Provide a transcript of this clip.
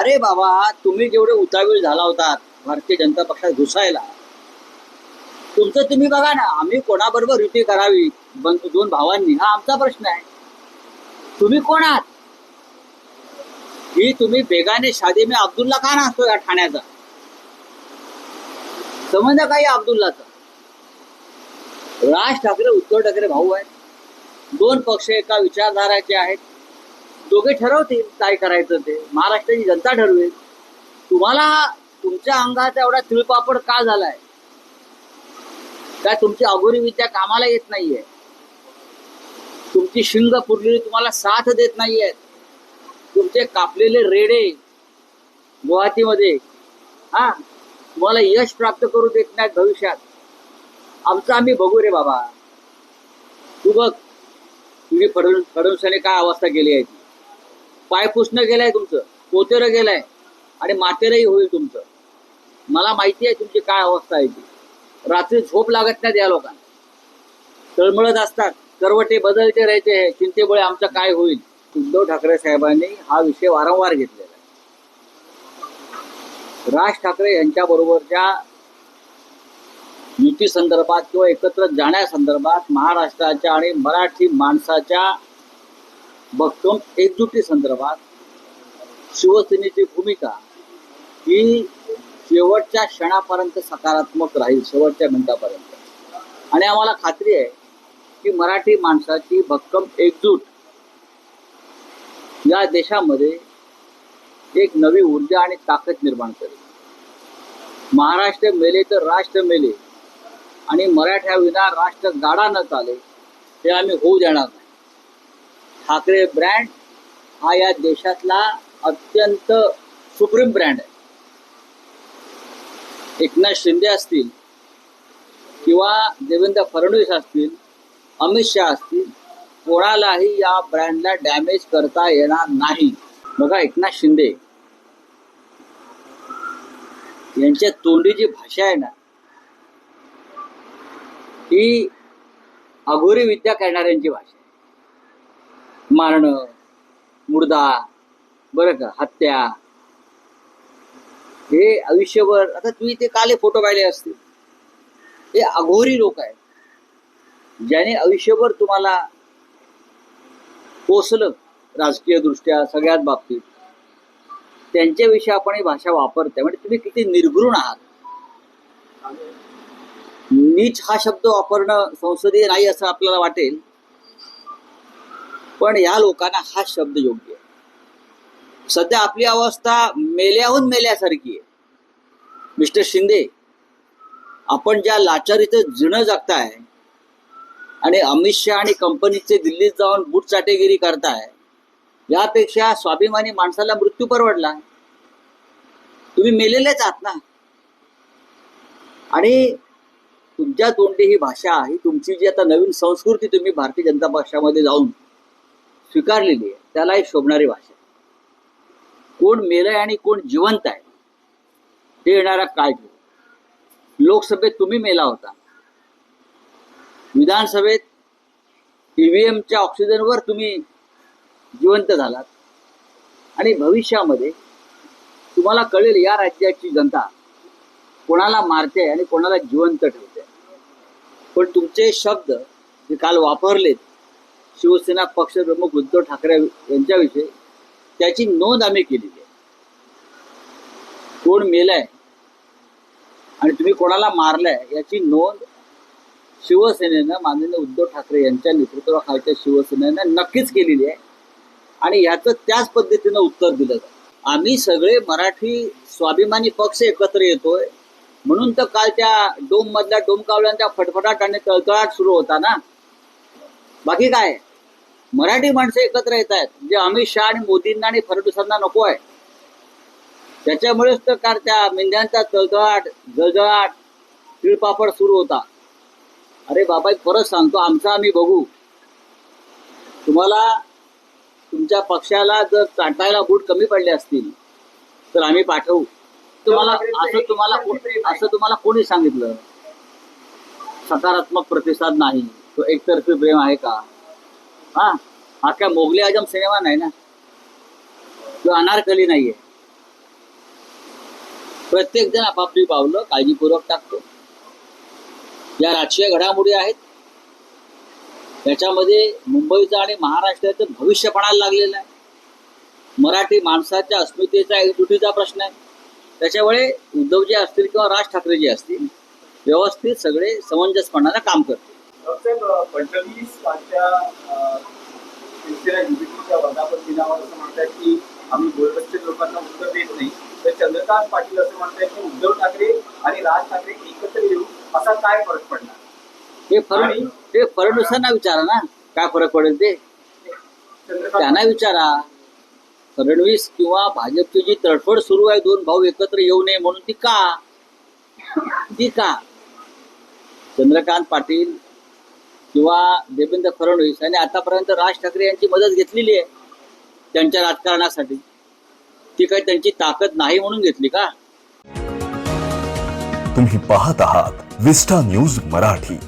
अरे बाबा तुम्ही जेवढे उतावीळ झाला होता भारतीय जनता पक्षात घुसायला तुमचं तुम्ही बघा ना आम्ही कोणाबरोबर युती करावी दोन भावांनी हा आमचा प्रश्न आहे. तुम्ही कोण आहात? ही तुम्ही बेगाने शादी में अब्दुल्ला का नसतो या ठाण्याचा? समजा काही अब्दुल्लाचा? राज ठाकरे उद्धव ठाकरे भाऊ आहेत. दोन पक्ष एका विचारधाराचे आहेत. दोघे ठरवतील काय करायचं ते. महाराष्ट्राची जनता ठरवेल. तुम्हाला तुमच्या अंगाचा एवढा तिळपापड का झालाय? काय तुमची अघोरी विद्या कामाला येत नाहीये? तुमची शिंग पुरलेली तुम्हाला साथ देत नाहीये? तुमचे कापलेले रेडे गुवाहाटीमध्ये हा तुम्हाला यश प्राप्त करू देत नाहीत भविष्यात. आमचं आम्ही बघू रे बाबा. तू बघ तुझी फडणवीसाने काय अवस्था केली आहे पाय पुसणं गेलंय तुमचं पोतेरं गेलंय आणि मातेरही होईल तुमचं. मला माहिती आहे तुमची काय अवस्था आहे ती. रात्री झोप लागत नाही या लोकांना. तळमळत असतात करवटे बदलते राहायचे हे चिंतेमुळे आमचं काय होईल? उद्धव ठाकरे साहेबांनी हा विषय वारंवार घेतलेला आहे. राज ठाकरे यांच्या बरोबरच्या युती संदर्भात किंवा एकत्र जाण्यासंदर्भात महाराष्ट्राच्या आणि मराठी माणसाच्या भक्कम एकजुटी संदर्भात शिवसेनेची भूमिका ही शेवटच्या क्षणापर्यंत सकारात्मक राहील शेवटच्या मिनिटापर्यंत. आणि आम्हाला खात्री आहे की मराठी माणसाची भक्कम एकजूट या देशामध्ये एक नवी ऊर्जा आणि ताकद निर्माण करेल. महाराष्ट्र मेले तर राष्ट्र मेले आणि मराठ्याविना राष्ट्र गाडा न चाले हे आम्ही होऊ देणार नाही. ठाकरे ब्रँड हा या देशातला अत्यंत सुप्रीम ब्रँड आहे. एकनाथ शिंदे असतील किंवा देवेंद्र फडणवीस असतील अमित शहा असतील कोणालाही या ब्रँडला डॅमेज करता येणार नाही. बघा एकनाथ शिंदे. यांच्या तोंडी जी भाषा आहे ना ही अघोरी विद्या करणाऱ्यांची भाषा मारणं मुर्दा बरं का हत्या. हे आयुष्यभर आता तुम्ही ते काले फोटो पाहिले असतील. हे अघोरी लोक आहेत. ज्याने आयुष्यभर तुम्हाला पोचलं राजकीय दृष्ट्या सगळ्याच बाबतीत. त्यांच्याविषयी आपण ही भाषा वापरते म्हणजे तुम्ही किती निर्घृण आहात. नीच हा शब्द वापरणं संसदीय नाही असं आपल्याला वाटेल. पण या लोकांना हा शब्द योग्य आहे. सध्या आपली अवस्था मेल्याहून मेल्यासारखी आहे. मिस्टर शिंदे आपण ज्या लाचारीचं जिणं जगताय आणि अमित शहा आणि कंपनीचे दिल्लीत जाऊन बूट चाटेगिरी करताय यापेक्षा स्वाभिमानी माणसाला मृत्यू परवडला. तुम्ही मेलेलेच आहात ना. आणि तुमच्या तोंडी ही भाषा ही तुमची जी आता नवीन संस्कृती तुम्ही भारतीय जनता पक्षामध्ये जाऊन स्वीकारलेली आहे. त्याला एक शोभणारी भाषा कोण मेलंय आणि कोण जिवंत आहे ते येणारा काय घेऊ लोकसभेत तुम्ही मेला होता. विधानसभेत ईव्हीएमच्या ऑक्सिजनवर तुम्ही जिवंत झालात. आणि भविष्यामध्ये तुम्हाला कळेल या राज्याची जनता कोणाला मारते आणि कोणाला जिवंत ठेवते. पण तुमचे शब्द जे काल वापरलेत. शिवसेना पक्षप्रमुख उद्धव ठाकरे यांच्याविषयी त्याची नोंद आम्ही केलेली आहे. कोण मेलाय आणि तुम्ही कोणाला मारलाय याची नोंद शिवसेनेनं माननीय उद्धव ठाकरे यांच्या नेतृत्वाखालच्या शिवसेनेनं नक्कीच केलेली आहे. आणि ह्याचं त्याच पद्धतीनं उत्तर दिलं जातं आम्ही सगळे मराठी स्वाभिमानी पक्ष एकत्र येतोय. म्हणून तर काल त्या डोम मधल्या डोमकावल्यांच्या फटफटाट आणि तळतळाट सुरू होता ना? बाकी काय? मराठी माणसं एकत्र येत आहेत. जे अमित शहा आणि मोदींना आणि फडणवीसांना नको आहे. त्याच्यामुळेच तर कार त्या मेंढ्यांचा तळतळाट जळजळाट तिळपापड सुरू होता. अरे बाबा एक परत सांगतो आमचा आम्ही बघू. तुम्हाला तुमच्या पक्षाला जर चाटायला बूट कमी पडले असतील तर आम्ही पाठवू. तुम्हाला असं तुम्हाला असं तुम्हाला कोणी सांगितलं? सकारात्मक प्रतिसाद नाही. तो एकतर्फी प्रेम आहे का? हा हा काय मोगले आजम सिनेमा नाही ना? तो अनारकली नाहीये. प्रत्येक जण आपापली पावलं काळजीपूर्वक टाकतो. या राजकीय घडामोडी आहेत. त्याच्यामध्ये मुंबईचं आणि महाराष्ट्राचं भविष्य पणाला लागलेलं आहे. मराठी माणसाच्या अस्मितेचा एकजुटीचा प्रश्न आहे. त्याच्यामुळे उद्धवजी असतील किंवा राज ठाकरेजी असतील व्यवस्थित सगळे समंजसपणानं काम करतील साहेब फडणवीस यांच्या अ, शिवसेना युतीच्या वर्धापन दिनावर असं म्हणतात की आम्ही लोकांना उत्तर देत नाही. तर चंद्रकांत पाटील असं म्हणतात की उद्धव ठाकरे आणि राज ठाकरे एकत्र येऊ असा काय फरक पडणार? हे फडण ते फडणवीसांना विचारा ना काय फरक पडेल ते. त्यांना विचारा. फडणवीस किंवा भाजपची जी तडफड सुरू आहे दोन भाऊ एकत्र येऊ नये म्हणून ती का? ती का? चंद्रकांत पाटील किंवा देवेंद्र फडणवीस यांनी आतापर्यंत राज ठाकरे यांची मदत घेतलेली आहे. त्यांच्या राजकारणासाठी. ती काही त्यांची ताकद नाही म्हणून घेतली का? तुम्ही पाहत आहात विस्टा न्यूज मराठी.